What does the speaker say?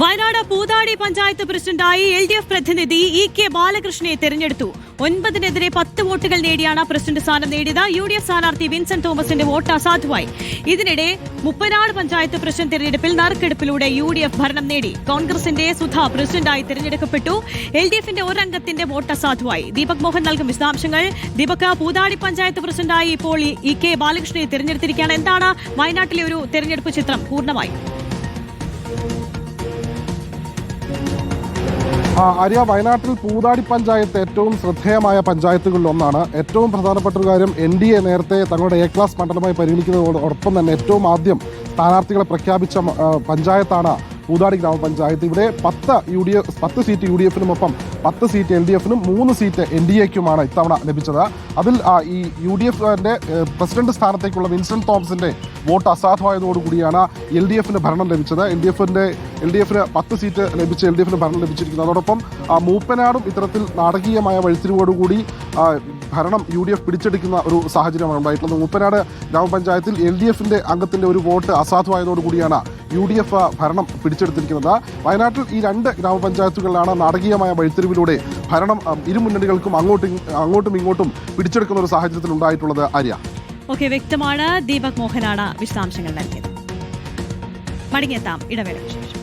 വയനാട് പൂതാടി പഞ്ചായത്ത് പ്രസിഡന്റായി L D F പ്രതിനിധി E K ബാലകൃഷ്ണനെ തെരഞ്ഞെടുത്തു. ഒൻപതിനെതിരെ പത്ത് വോട്ടുകൾ നേടിയാണ് പ്രസിഡന്റ് സ്ഥാനം നേടിയത്. യു ഡി എഫ് സ്ഥാനാർത്ഥി വിൻസെന്റ് തോമസിന്റെ വോട്ട് അസാധുവായി. ഇതിനിടെ മുപ്പനാട് പഞ്ചായത്ത് പ്രസിഡന്റ് തെരഞ്ഞെടുപ്പിൽ നറുക്കെടുപ്പിലൂടെ യു ഡി എഫ് ഭരണം നേടി. കോൺഗ്രസിന്റെ സുധ പ്രസിഡന്റായി തെരഞ്ഞെടുക്കപ്പെട്ടു. എൽ ഡി എഫിന്റെ ഒരംഗത്തിന്റെ വോട്ട് അസാധുവായി. ദീപക് മോഹൻ നൽകും വിശദാംശങ്ങൾ. ദീപക് പൂതാടി പഞ്ചായത്ത് പ്രസിഡന്റായി ഇപ്പോൾ ഇ കെ ബാലകൃഷ്ണനെ തെരഞ്ഞെടുത്തിരിക്കുകയാണ്. എന്താണ് വയനാട്ടിലെ ഒരു തെരഞ്ഞെടുപ്പ് ചിത്രം? പൂർണമായി. ആര്യ വയനാട്ടിൽ പൂതാടി പഞ്ചായത്ത് ഏറ്റവും ശ്രദ്ധേയമായ പഞ്ചായത്തുകളിൽ ഒന്നാണ് ഏറ്റവും പ്രധാനപ്പെട്ട ഒരു കാര്യം എൻ ഡി എ നേരത്തെ തങ്ങളുടെ എ ക്ലാസ് മണ്ഡലമായി പരിഗണിക്കുന്നതോടൊപ്പം തന്നെ ഏറ്റവും ആദ്യം സ്ഥാനാർത്ഥികളെ പ്രഖ്യാപിച്ച പഞ്ചായത്താണ് പൂതാടി ഗ്രാമപഞ്ചായത്ത്. ഇവിടെ പത്ത് യു ഡി എഫ് പത്ത് സീറ്റ് യു ഡി എഫിനും ഒപ്പം പത്ത് സീറ്റ് എൽ ഡി എഫിനും മൂന്ന് സീറ്റ് എൻ ഡി എക്കുമാണ് ഇത്തവണ ലഭിച്ചത്. അതിൽ ഈ യു ഡി എഫിന്റെ പ്രസിഡന്റ് സ്ഥാനത്തേക്കുള്ള വിൻസെന്റ് തോമസിന്റെ വോട്ട് അസാധുവായതോടുകൂടിയാണ് എൽ ഡി എഫിന് ഭരണം ലഭിച്ചത്. എൽ ഡി എഫിന്റെ എൽ ഡി എഫിന് പത്ത് സീറ്റ് ലഭിച്ച് എൽ ഡി എഫിന് ഭരണം ലഭിച്ചിരിക്കുന്നത് അതോടൊപ്പം മൂപ്പനാടും ഇത്തരത്തിൽ നാടകീയമായ വഴിത്തിരിവോടുകൂടി ഭരണം യു ഡി എഫ് പിടിച്ചെടുക്കുന്ന ഒരു സാഹചര്യമാണ് ഉണ്ടായിട്ടുള്ളത്. മൂപ്പനാട് ഗ്രാമപഞ്ചായത്തിൽ എൽ ഡി എഫിന്റെ അംഗത്തിന്റെ ഒരു വോട്ട് അസാധുവായതോടുകൂടിയാണ് യു ഡി എഫ് ഭരണം പിടിച്ചെടുത്തിരിക്കുന്നത്. വയനാട്ടിൽ ഈ രണ്ട് ഗ്രാമപഞ്ചായത്തുകളിലാണ് നാടകീയമായ വഴിത്തിരിവിലൂടെ ഭരണം ഇരുമുന്നണികൾക്കും ഇരു മുന്നണികൾക്കും അങ്ങോട്ടും അങ്ങോട്ടും ഇങ്ങോട്ടും പിടിച്ചെടുക്കുന്ന ഒരു സാഹചര്യത്തിൽ ഉണ്ടായിട്ടുള്ളത് ആര്യ? ഓക്കെ വ്യക്തമാണ്. ദീപക് മോഹനാണ് വിശദാംശങ്ങൾ നൽകിയത്. മടങ്ങിയെത്താം ഇടവേളയ്ക്ക് ശേഷം.